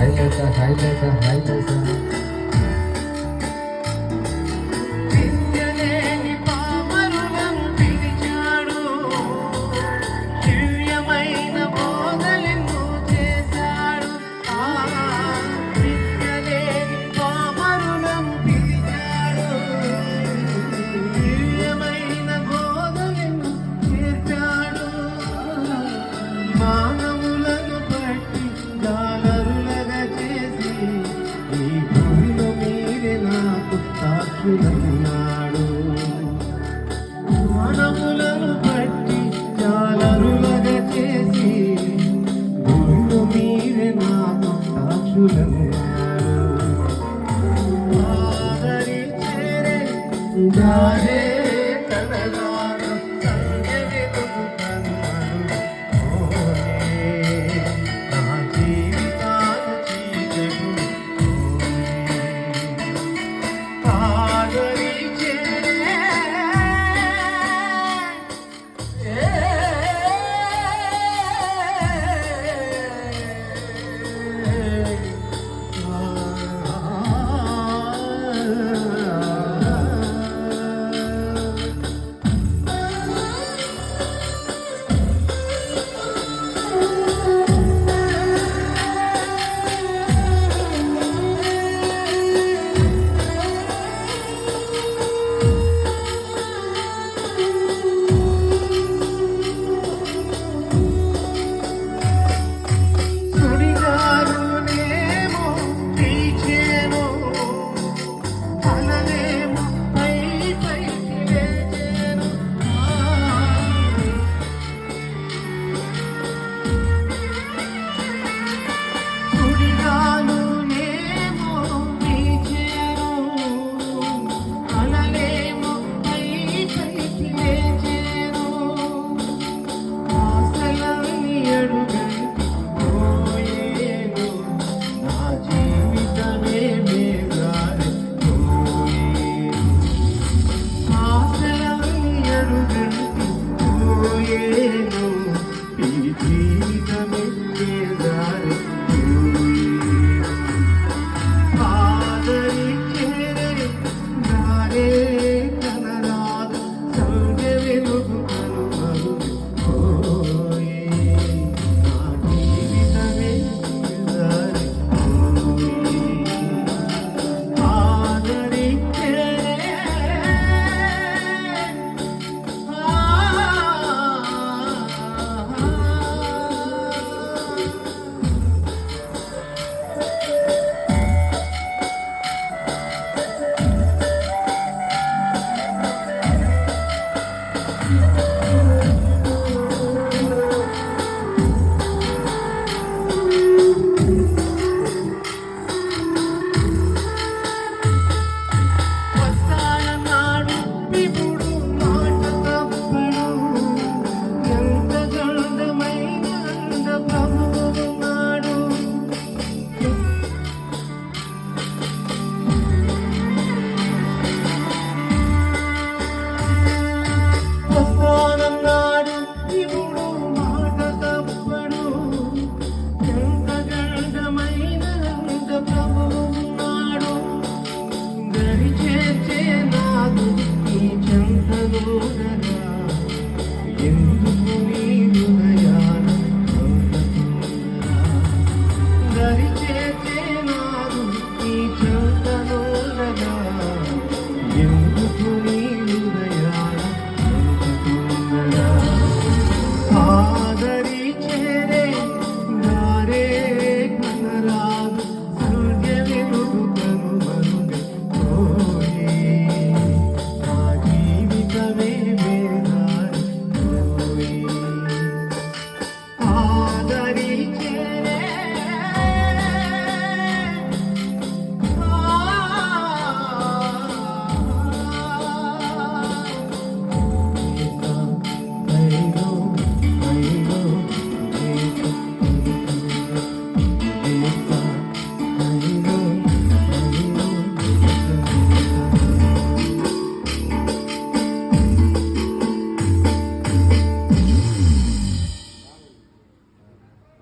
还有啥还有啥还有啥 మానవులను బట్టి జాలరులగా చేసి భూమిలో మీరే నాకు